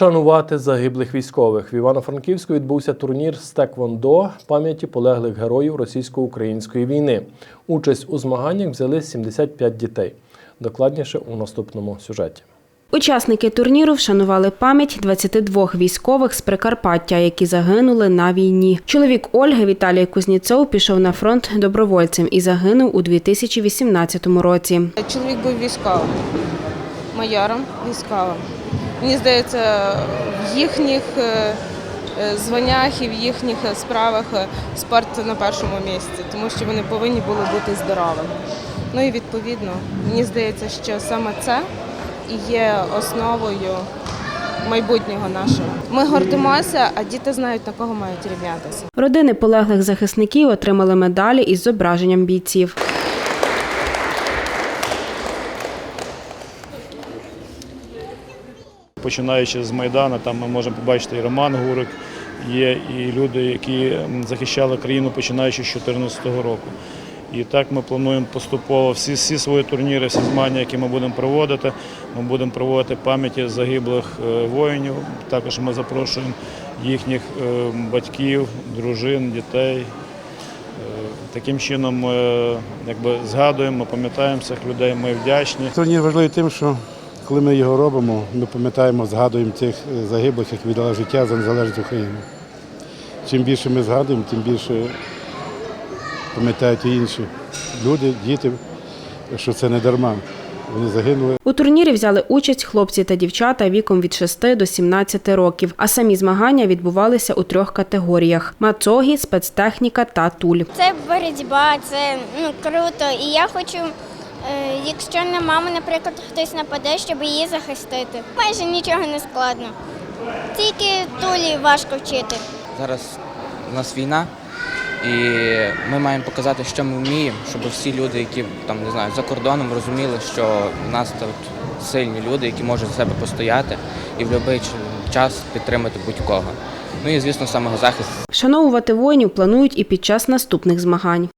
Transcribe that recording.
Вшанувати загиблих військових в Івано-Франківську відбувся турнір з Теквондо пам'яті полеглих героїв російсько-української війни. Участь у змаганнях взяли 75 дітей. Докладніше у наступному сюжеті. Учасники турніру вшанували пам'ять 22 військових з Прикарпаття, які загинули на війні. Чоловік Ольги Віталій Кузніцов пішов на фронт добровольцем і загинув у 2018 році. Чоловік був військовим, майором військовим. Мені здається, в їхніх е, е, званнях і в їхніх е, справах спорт на першому місці, тому що вони повинні були бути здоровими. Ну і відповідно, мені здається, що саме це і є основою майбутнього нашого. Ми гордимося, а діти знають на кого мають рівнятися. Родини полеглих захисників отримали медалі із зображенням бійців. Починаючи з Майдану, там ми можемо побачити і Роман Гурик, є і люди, які захищали країну починаючи з 2014 року. І так ми плануємо поступово всі, всі свої турніри, всі змагання, які ми будемо проводити. Ми будемо проводити пам'яті загиблих е, воїнів. Також ми запрошуємо їхніх е, батьків, дружин, дітей. Е, Таким чином ми якби, згадуємо, ми пам'ятаємо цих людей, ми вдячні. Турнір важливий тим, що коли ми його робимо, ми пам'ятаємо, згадуємо тих е, загиблих, які віддали життя за незалежність України. Чим більше ми згадуємо, тим більше пам'ятають і інші люди, діти, що це не дарма. Вони загинули. У турнірі взяли участь хлопці та дівчата віком від 6 до 17 років, а самі змагання відбувалися у трьох категоріях: мацогі, спецтехніка та туль. Це боротьба, це ну круто. І я хочу, якщо на маму, наприклад, хтось нападе, щоб її захистити. Майже нічого не складно. Тільки тулі важко вчити. Зараз у нас війна, і ми маємо показати, що ми вміємо, щоб всі люди, які там не знаю, за кордоном розуміли, що в нас тут сильні люди, які можуть за себе постояти і в будь-який час підтримати будь-кого. Ну і звісно, самого захист. Вшановувати воїнів планують і під час наступних змагань.